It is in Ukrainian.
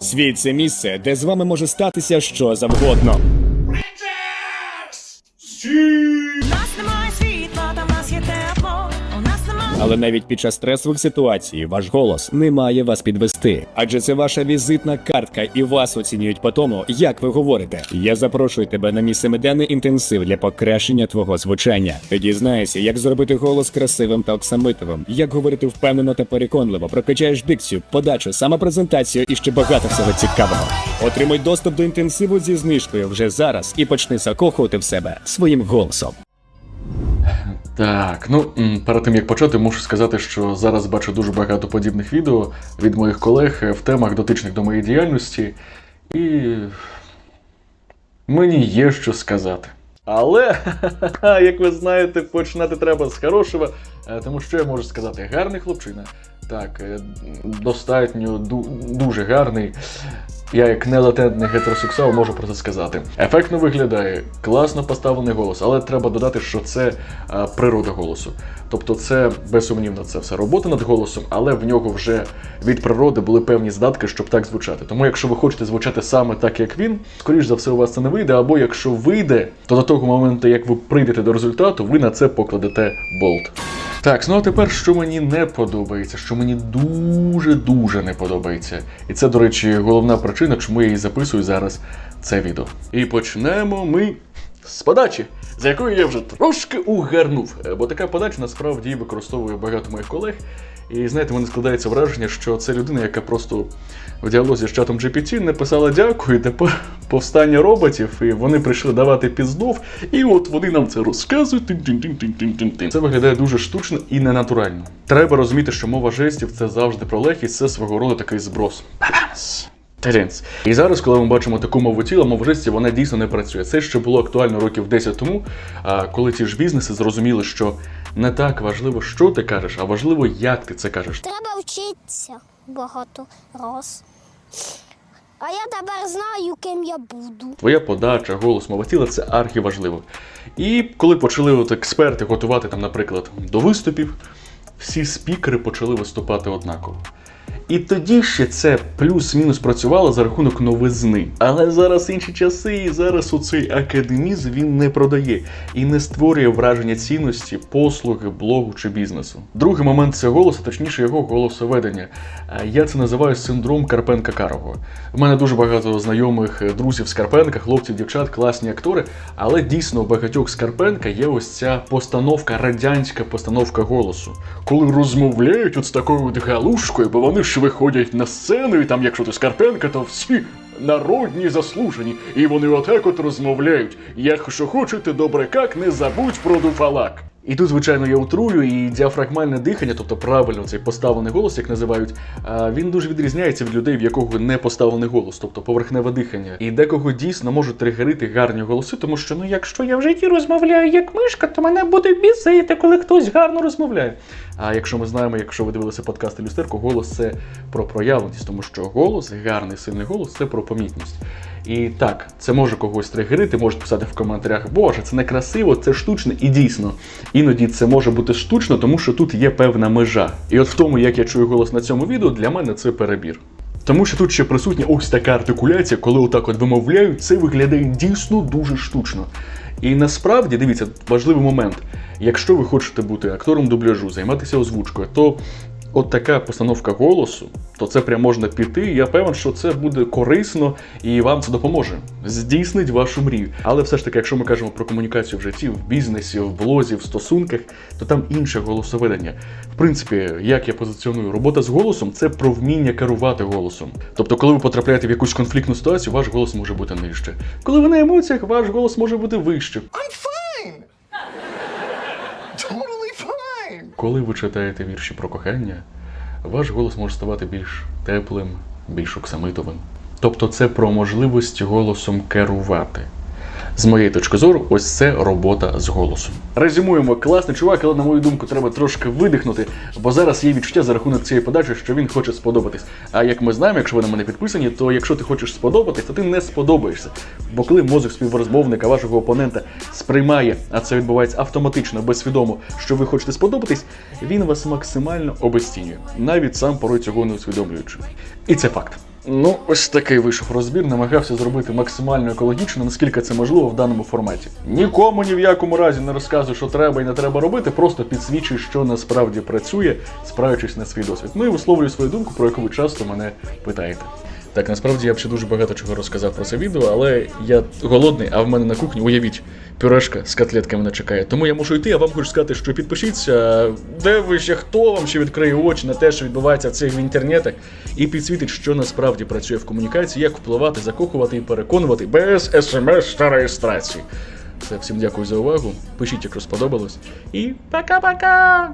Світ це місце, де з вами може статися що завгодно. У Але навіть під час стресових ситуацій ваш голос не має вас підвести, адже це ваша візитна картка, і вас оцінюють по тому, як ви говорите. Я запрошую тебе на мій семиденний інтенсив для покращення твого звучання. Ти дізнаєшся, як зробити голос красивим та оксамитовим, як говорити впевнено та переконливо, прокачаєш дикцію, подачу, самопрезентацію і ще багато всього цікавого. Отримай доступ до інтенсиву зі знижкою вже зараз і почни закохувати в себе своїм голосом. Так, ну перед тим як почати, мушу сказати, що зараз бачу дуже багато подібних відео від моїх колег е, в темах дотичних до моєї діяльності, і мені є що сказати. Але, як ви знаєте, починати треба з хорошого, е, тому що я можу сказати, гарний хлопчина. Так, е, достатньо дуже гарний. Я як нелатентний гетеросексуал можу про це сказати. Ефектно виглядає, класно поставлений голос, але треба додати, що це е, природа голосу. Тобто, це безсумнівно це все робота над голосом, але в нього вже від природи були певні здатки, щоб так звучати. Тому, якщо ви хочете звучати саме так, як він, скоріш за все, у вас це не вийде. Або якщо вийде, то до того моменту, як ви прийдете до результату, ви на це покладете болт. Так, ну а тепер, що мені не подобається, що мені дуже-дуже не подобається. І це, до речі, головна причина, чому я і записую зараз це відео. І почнемо ми з подачі, за якою я вже трошки угарнув. Е, Бо така подача насправді використовує багато моїх колег. І знаєте, мене складається враження, що це людина, яка просто в діалозі з чатом GPT написала дякую, тепер повстання роботів, і вони прийшли давати піздов, і от вони нам це розказують. Це виглядає дуже штучно і ненатурально. Треба розуміти, що мова жестів це завжди про легкість, це свого роду такий зброс. Бабамс. І зараз, коли ми бачимо таку мову тіла, мова жестів, вона дійсно не працює. Це ще було актуально років 10 тому, коли ті ж бізнеси зрозуміли, що не так важливо, що ти кажеш, а важливо, як ти це кажеш. Треба вчитися багато раз. А я тепер знаю, ким я буду. Твоя подача, голос, мова тіла це архіважливо. І коли почали от експерти готувати там, наприклад, до виступів, всі спікери почали виступати однаково. І тоді ще це плюс-мінус працювало за рахунок новизни. Але зараз інші часи, і зараз оцей академізм він не продає і не створює враження цінності, послуги, блогу чи бізнесу. Другий момент це голос, а точніше його голосоведення. Я це називаю синдром Карпенка Карого. В мене дуже багато знайомих е, друзів з Карпенка, хлопців, дівчат, класні актори. Але дійсно у багатьох з Карпенка є ось ця постановка, радянська постановка голосу. Коли розмовляють от з такою от галушкою, бо вони ж виходять на сцену, і там, якщо ти Скарпенка, то всі. Народні заслужені, і вони отак от розмовляють. Якщо хочете добре как, не забудь про дуфалак. І тут, звичайно, я утрую, і діафрагмальне дихання, тобто правильно цей поставлений голос, як називають, він дуже відрізняється від людей, в якого не поставлений голос, тобто поверхневе дихання. І декого дійсно можуть тригерити гарні голоси, тому що ну якщо я в житті розмовляю як мишка, то мене буде бісити, коли хтось гарно розмовляє. А якщо ми знаємо, якщо ви дивилися подкаст люстерку, голос це про проявленість, тому що голос, гарний сильний голос це про помітність. І так, це може когось тригерити, можете писати в коментарях, боже, це некрасиво, це штучно, і дійсно, іноді це може бути штучно, тому що тут є певна межа. І от в тому, як я чую голос на цьому відео, для мене це перебір. Тому що тут ще присутня ось така артикуляція, коли отак от вимовляють, це виглядає дійсно дуже штучно. І насправді, дивіться, важливий момент. Якщо ви хочете бути актором дубляжу, займатися озвучкою, то от така постановка голосу, то це прям можна піти. Я певен, що це буде корисно і вам це допоможе. Здійснить вашу мрію. Але все ж таки, якщо ми кажемо про комунікацію в житті, в бізнесі, в блозі, в стосунках, то там інше голосоведення. В принципі, як я позиціоную, робота з голосом це про вміння керувати голосом. Тобто, коли ви потрапляєте в якусь конфліктну ситуацію, ваш голос може бути нижче. Коли ви на емоціях, ваш голос може бути вище. I'm Коли ви читаєте вірші про кохання, ваш голос може ставати більш теплим, більш оксамитовим. Тобто це про можливість голосом керувати. З моєї точки зору, ось це робота з голосом. Резюмуємо, класний чувак, але на мою думку, треба трошки видихнути, бо зараз є відчуття за рахунок цієї подачі, що він хоче сподобатись. А як ми знаємо, якщо ви на мене підписані, то якщо ти хочеш сподобатись, то ти не сподобаєшся. Бо коли мозок співрозмовника вашого опонента сприймає, а це відбувається автоматично, безсвідомо, що ви хочете сподобатись, він вас максимально обесцінює, навіть сам порой цього не усвідомлюючи. І це факт. Ну, ось такий вийшов розбір. Намагався зробити максимально екологічно, наскільки це можливо в даному форматі. Нікому ні в якому разі не розказую, що треба і не треба робити, просто підсвічую, що насправді працює, спираючись на свій досвід. Ну і висловлюю свою думку, про яку ви часто мене питаєте. Так, насправді я б ще дуже багато чого розказав про це відео, але я голодний, а в мене на кухні, уявіть, пюрешка з котлетками мене чекає. Тому я мушу йти, а вам хочу сказати, що підпишіться, де ви ще хто вам ще відкриє очі на те, що відбувається в цих інтернетах, і підсвітить, що насправді працює в комунікації, як впливати, закохувати і переконувати без смс та реєстрації. Все, всім дякую за увагу. Пишіть, якщо сподобалось. І пока-пока!